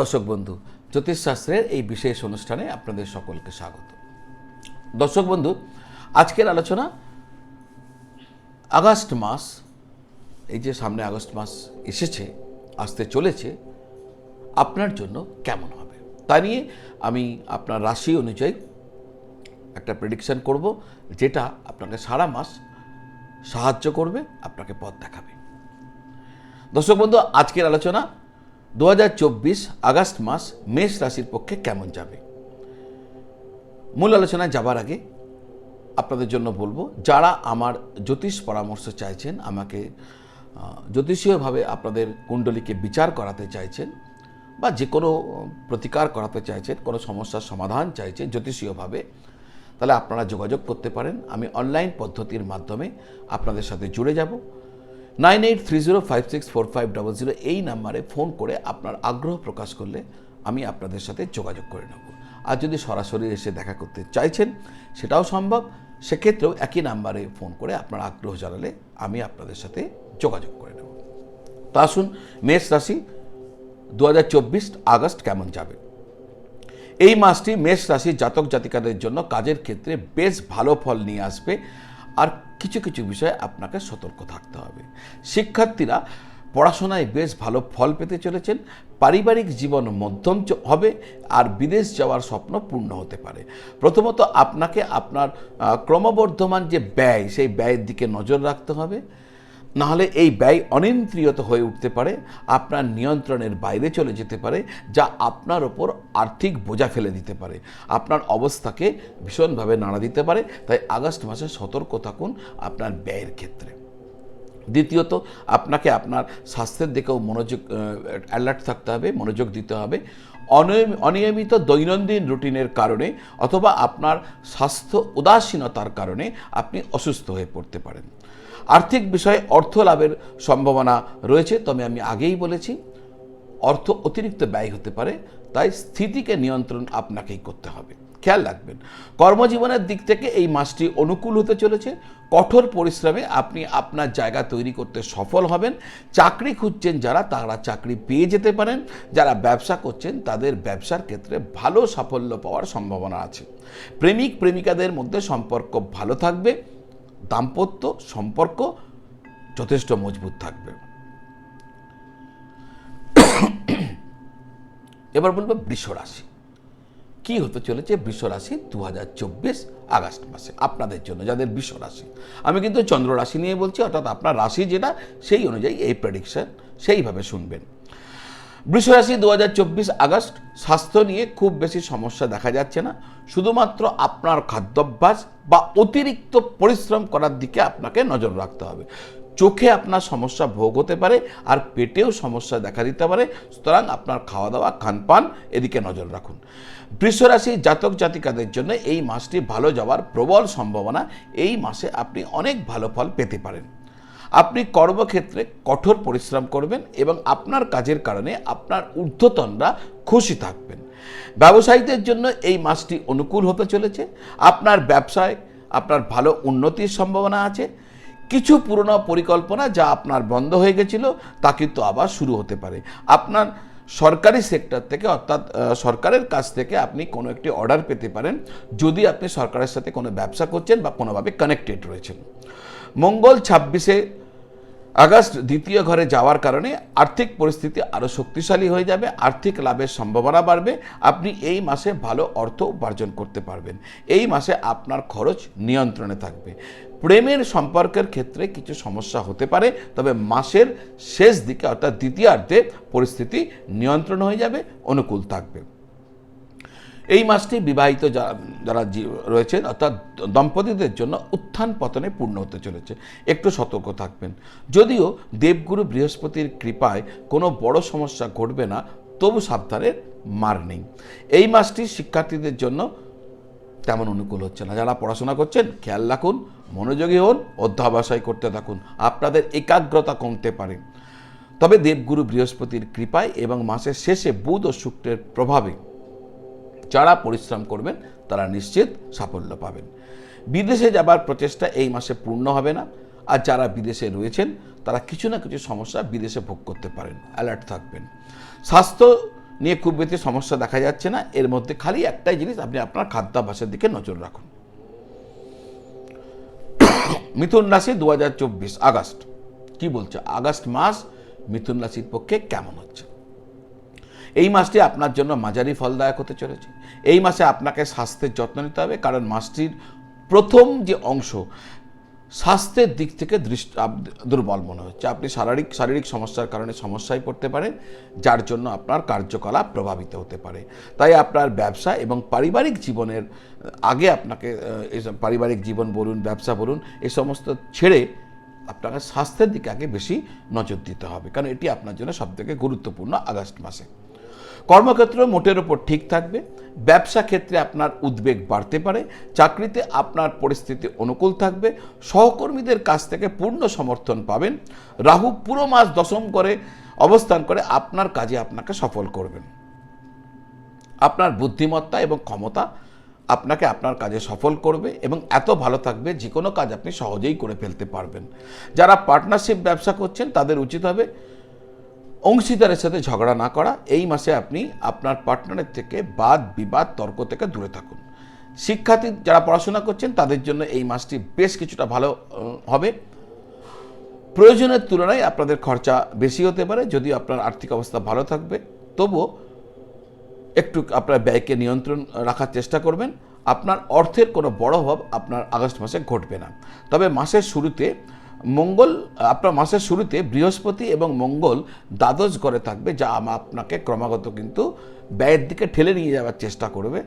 দর্শক বন্ধু, জ্যোতিষশাস্ত্রের এই বিশেষ অনুষ্ঠানে আপনাদের সকলকে স্বাগত। দর্শক বন্ধু, আজকের আলোচনা আগস্ট মাস, এই যে সামনে আগস্ট মাস এসেছে, আসতে চলেছে, আপনার জন্য কেমন হবে? তা নিয়ে আমি আপনার রাশি অনুযায়ী একটা প্রেডিকশন করব, যেটা আপনাকে সারা মাস সাহায্য করবে, আপনাকে পথ দেখাবে। দর্শক বন্ধু, আজকের আলোচনা দু হাজার চব্বিশ আগস্ট মাস মেষ রাশির পক্ষে কেমন যাবে? মূল আলোচনায় যাবার আগে আপনাদের জন্য বলব, যারা আমার জ্যোতিষ পরামর্শ চাইছেন, আমাকে জ্যোতিষীয়ভাবে আপনাদের কুণ্ডলীকে বিচার করাতে চাইছেন বা যে কোনো প্রতিকার করাতে চাইছেন, কোনো সমস্যার সমাধান চাইছেন জ্যোতিষীয়ভাবে, তাহলে আপনারা যোগাযোগ করতে পারেন। আমি অনলাইন পদ্ধতির মাধ্যমে আপনাদের সাথে জুড়ে যাব। Nine eight three zero five six four five double zero এই নাম্বারে ফোন করে আপনার আগ্রহ প্রকাশ করলে আমি আপনাদের সাথে যোগাযোগ করে নেব। আর যদি সরাসরি এসে দেখা করতে চাইছেন, সেটাও সম্ভব। সেক্ষেত্রেও একই নাম্বারে ফোন করে আপনার আগ্রহ জানালে আমি আপনাদের সাথে যোগাযোগ করে নেব। তা আসুন, মেষ রাশি দু হাজার চব্বিশ আগস্ট কেমন যাবে? এই মাসটি মেষ রাশির জাতক জাতিকাদের জন্য কাজের ক্ষেত্রে বেশ ভালো ফল নিয়ে আসবে। আর কিছু কিছু বিষয়ে আপনাকে সতর্ক থাকতে হবে। শিক্ষার্থীরা পড়াশোনায় বেশ ভালো ফল পেতে চলেছেন, পারিবারিক জীবন মধ্যম হবে আর বিদেশ যাওয়ার স্বপ্ন পূর্ণ হতে পারে। প্রথমত আপনাকে আপনার ক্রমবর্ধমান যে ব্যয়, সেই ব্যয়ের দিকে নজর রাখতে হবে। নাহলে এই ব্যয় অনিয়ন্ত্রিত হয়ে উঠতে পারে, আপনার নিয়ন্ত্রণের বাইরে চলে যেতে পারে, যা আপনার ওপর আর্থিক বোঝা ফেলে দিতে পারে। আপনার অবস্থাকে ভীষণভাবে নাড়া দিতে পারে, তাই আগস্ট মাসে সতর্ক থাকুন আপনার ব্যয়ের ক্ষেত্রে। দ্বিতীয়ত, আপনাকে আপনার স্বাস্থ্যের দিকেও মনোযোগ অ্যালার্ট থাকতে হবে, মনোযোগ দিতে হবে। অনিয়ম- অনিয়মিত দৈনন্দিন রুটিনের কারণে অথবা আপনার স্বাস্থ্য উদাসীনতার কারণে আপনি অসুস্থ হয়ে পড়তে পারেন। আর্থিক বিষয়ে অর্থ লাভের সম্ভাবনা রয়েছে, তবে আমি আগেই বলেছি, অর্থ অতিরিক্ত ব্যয় হতে পারে, তাই স্থিতিকে নিয়ন্ত্রণ আপনাকেই করতে হবে। খেয়াল রাখবেন, কর্মজীবনের দিক থেকে এই মাসটি অনুকূল হতে চলেছে, কঠোর পরিশ্রমে আপনি আপনার জায়গা তৈরি করতে সফল হবেন, চাকরি খুঁজছেন যারা, তারা চাকরি পেয়ে যেতে পারেন, যারা ব্যবসা করছেন, তাদের ব্যবসার ক্ষেত্রে ভালো সাফল্য পাওয়ার সম্ভাবনা আছে। প্রেমিক, প্রেমিকাদের মধ্যে সম্পর্ক ভালো থাকবে দাম্পত্য সম্পর্ক যথেষ্ট মজবুত থাকবে। এবার বলব বৃষ রাশি। কি হতে চলেছে? বৃষ রাশি দু হাজার চব্বিশ আগস্ট মাসে। আপনাদের জন্য, যাদের বৃষ রাশি। আমি কিন্তু চন্দ্র রাশি নিয়ে বলছি, অর্থাৎ আপনার রাশি যেটা, সেই অনুযায়ী এই প্রেডিকশন সেইভাবে শুনবেন। বৃষরাশি দু হাজার চব্বিশ আগস্ট স্বাস্থ্য নিয়ে খুব বেশি সমস্যা দেখা যাচ্ছে না। শুধুমাত্র আপনার খাদ্যাভ্যাস বা অতিরিক্ত পরিশ্রম করার দিকে আপনাকে নজর রাখতে হবে। চোখে আপনার সমস্যা ভোগ হতে পারে আর পেটেও সমস্যা দেখা দিতে পারে। সুতরাং আপনার খাওয়া দাওয়া খানপান এদিকে নজর রাখুন। বৃষরাশি জাতক জাতিকাদের জন্য এই মাসটি ভালো যাওয়ার প্রবল সম্ভাবনা। এই মাসে আপনি অনেক ভালো ফল পেতে পারেন। আপনি কর্মক্ষেত্রে কঠোর পরিশ্রম করবেন এবং আপনার কাজের কারণে আপনার ঊর্ধ্বতনরা খুশি থাকবেন। ব্যবসায়ীদের জন্য এই মাসটি অনুকূল হতে চলেছে। আপনার ব্যবসায় আপনার ভালো উন্নতির সম্ভাবনা আছে। কিছু পুরনো পরিকল্পনা যা আপনার বন্ধ হয়ে গেছিল, তা কিন্তু আবার শুরু হতে পারে। আপনার সরকারি সেক্টর থেকে অর্থাৎ সরকারের কাছ থেকে আপনি কোনো একটি অর্ডার পেতে পারেন। যদি আপনি সরকারের সাথে কোনো ব্যবসা করছেন বা কোনোভাবে কানেক্টেড রয়েছেন। মঙ্গল ছাব্বিশে আগস্ট দ্বিতীয় ঘরে যাওয়ার কারণে আর্থিক পরিস্থিতি আরও শক্তিশালী হয়ে যাবে, আর্থিক লাভের সম্ভাবনা বাড়বে, আপনি এই মাসে ভালো অর্থ উপার্জন করতে পারবেন। এই মাসে আপনার খরচ নিয়ন্ত্রণে থাকবে। প্রেমের সম্পর্কের ক্ষেত্রে কিছু সমস্যা হতে পারে, তবে মাসের শেষ দিকে অর্থাৎ দ্বিতীয়ার্ধে পরিস্থিতি নিয়ন্ত্রণ হয়ে যাবে, অনুকূল থাকবে। এই মাসটি বিবাহিত যারা যারা রয়েছেন, অর্থাৎ দম্পতিদের জন্য উত্থান পতনে পূর্ণ হতে চলেছে। একটু সতর্ক থাকবেন। যদিও দেবগুরু বৃহস্পতির কৃপায় কোনো বড় সমস্যা ঘটবে না, তবু সাবধানের মার নেই এই মাসটি শিক্ষার্থীদের জন্য তেমন অনুকূল হচ্ছে না। যারা পড়াশোনা করছেন, খেয়াল রাখুন, মনোযোগী হন, অধ্যাবসায় করতে থাকুন। আপনাদের একাগ্রতা কমতে পারে। তবে দেবগুরু বৃহস্পতির কৃপায় এবং মাসের শেষে বুধ ও শুক্রের প্রভাবে যারা পরিশ্রম করবেন, তারা নিশ্চিত সাফল্য পাবেন। বিদেশে যাবার প্রচেষ্টা এই মাসে পূর্ণ হবে না। আর যারা বিদেশে রয়েছেন, তারা কিছু না কিছু সমস্যা বিদেশে ভোগ করতে পারেন। অ্যালার্ট থাকবেন। স্বাস্থ্য নিয়ে খুব বেশি সমস্যা দেখা যাচ্ছে না। এর মধ্যে খালি একটাই জিনিস, আপনি আপনার খাদ্যাভ্যাসের দিকে নজর রাখুন। মিথুন রাশি দু হাজার চব্বিশ, আগস্ট। কি বলছে? আগস্ট মাস মিথুন রাশির পক্ষে কেমন হচ্ছে? এই মাসটি আপনার জন্য মাঝারি ফলদায়ক হতে চলেছে। এই মাসে আপনাকে স্বাস্থ্যের যত্ন নিতে হবে, কারণ মাসটির প্রথম যে অংশ স্বাস্থ্যের দিক থেকে দৃষ্টি দুর্বল মনে হচ্ছে। আপনি শারীরিক শারীরিক সমস্যার কারণে সমস্যায় পড়তে পারেন, যার জন্য আপনার কার্যকলাপ প্রভাবিত হতে পারে। তাই আপনার ব্যবসা এবং পারিবারিক জীবনের, আগে আপনাকে পারিবারিক জীবন বলুন, ব্যবসা বলুন এই সমস্ত ছেড়ে আপনাকে স্বাস্থ্যের দিকে আগে বেশি নজর দিতে হবে। কারণ এটি আপনার জন্য সবথেকে গুরুত্বপূর্ণ আগস্ট মাসে। কর্মক্ষেত্র মোটের ওপর ঠিক থাকবে, ব্যবসা ক্ষেত্রে আপনার উদ্বেগ বাড়তে পারে, চাকরিতে আপনার পরিস্থিতি অনুকূল থাকবে, সহকর্মীদের কাছ থেকে পূর্ণ সমর্থন পাবেন, রাহু পুরো মাস দশম করে অবস্থান করে আপনার কাজে আপনাকে সফল করবেন। আপনার বুদ্ধিমত্তা এবং ক্ষমতা আপনাকে আপনার কাজে সফল করবে এবং এত ভালো থাকবে যে কোনো কাজ আপনি সহজেই করে ফেলতে পারবেন। যারা পার্টনারশিপ ব্যবসা করছেন তাদের উচিত হবে অংশীদারের সাথে ঝগড়া না করা, এই মাসে আপনি আপনার পার্টনারের থেকে বাদ, বিবাদ, তর্ক থেকে দূরে থাকুন। শিক্ষার্থী যারা পড়াশোনা করছেন, তাদের জন্য এই মাসটি বেশ কিছুটা ভালো হবে। প্রয়োজনের তুলনায় আপনাদের খরচা বেশি হতে পারে, যদিও আপনার আর্থিক অবস্থা ভালো থাকবে। তবুও একটু আপনার ব্যয়কে নিয়ন্ত্রণ রাখার চেষ্টা করবেন। আপনার অর্থের কোনো বড় অভাব আপনার আগস্ট মাসে ঘটবে না। তবে মাসের শুরুতে মঙ্গল, আপনার মাসের শুরুতে বৃহস্পতি এবং মঙ্গল দ্বাদশ ঘরে থাকবে, যা আপনাকে ক্রমাগত কিন্তু ব্যয়ের দিকে ঠেলে নিয়ে যাওয়ার চেষ্টা করবে।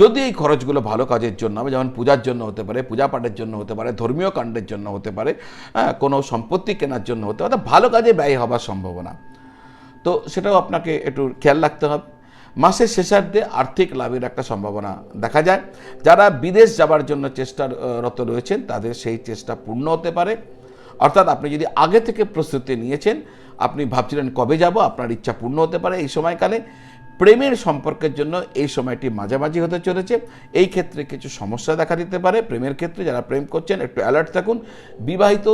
যদি এই খরচগুলো ভালো কাজের জন্য হবে, যেমন পূজার জন্য হতে পারে পূজা পাঠের জন্য হতে পারে, ধর্মীয় কাণ্ডের জন্য হতে পারে হ্যাঁ কোনো সম্পত্তি কেনার জন্য হতে পারে ভালো কাজে ব্যয় হওয়ার সম্ভাবনা। তো সেটাও আপনাকে একটু খেয়াল রাখতে হবে। মাসের শেষার্ধে আর্থিক লাভের একটা সম্ভাবনা দেখা যায়। যারা বিদেশ যাবার জন্য চেষ্টারত রয়েছেন, তাদের সেই চেষ্টা পূর্ণ হতে পারে। অর্থাৎ আপনি যদি আগে থেকে প্রস্তুতি নিয়েছেন, আপনি ভাবছিলেন কবে যাব, আপনার ইচ্ছা পূর্ণ হতে পারে এই সময়কালে। প্রেমের সম্পর্কের জন্য এই সময়টি মাঝামাঝি হতে চলেছে। এই ক্ষেত্রে কিছু সমস্যা দেখা দিতে পারে। প্রেমের ক্ষেত্রে যারা প্রেম করছেন, একটু অ্যালার্ট থাকুন। বিবাহিত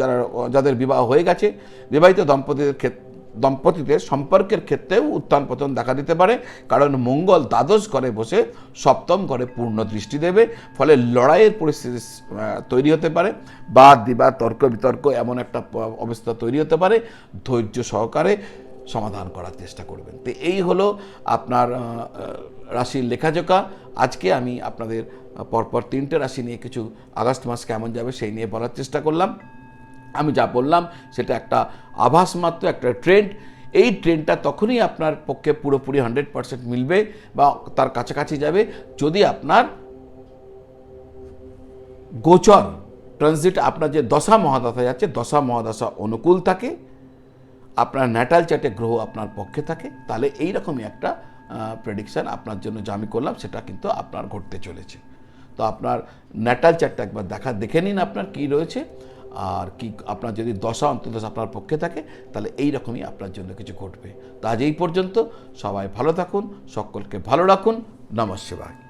যারা, যাদের বিবাহ হয়ে গেছে, বিবাহিত দম্পতিদের ক্ষেত্রে দম্পতিদের সম্পর্কের ক্ষেত্রেও উত্থান পতন দেখা দিতে পারে, কারণ মঙ্গল দ্বাদশ ঘরে বসে সপ্তম ঘরে পূর্ণ দৃষ্টি দেবে, ফলে লড়াইয়ের পরিস্থিতি তৈরি হতে পারে। বাদ বিবাদ, তর্ক বিতর্ক এমন একটা অবস্থা তৈরি হতে পারে, ধৈর্য সহকারে সমাধান করার চেষ্টা করবেন। তো এই হলো আপনার রাশির লেখাজোকা আজকে আমি আপনাদের পরপর তিনটে রাশি নিয়ে কিছু আগস্ট মাস কেমন যাবে সেই নিয়ে বলার চেষ্টা করলাম। আমি যা বললাম, সেটা একটা আভাস মাত্র, একটা ট্রেন্ড এই ট্রেন্ডটা তখনই আপনার পক্ষে পুরোপুরি হান্ড্রেড পার্সেন্ট মিলবে বা তার কাছাকাছি যাবে। যদি আপনার গোচর ট্রানজিট আপনার যে দশা মহাদশা যাচ্ছে, দশা মহাদশা অনুকূল থাকে। আপনার ন্যাটাল চার্টে গ্রহ আপনার পক্ষে থাকে। তাহলে এই এইরকমই একটা প্রেডিকশান আপনার জন্য যা আমি করলাম, সেটা কিন্তু আপনার ঘটতে চলেছে। তো আপনার ন্যাটাল চার্টটা একবার দেখা, দেখে নিন আপনার কি রয়েছে। আর কি আপনার যদি দশা অন্তর্দশা আপনার পক্ষে থাকে, তাহলে এই রকমই আপনার জন্য কিছু ঘটবে। তা আজ এই পর্যন্ত সবাই ভালো থাকুন, সকলকে ভালো রাখুন। নমস্কার।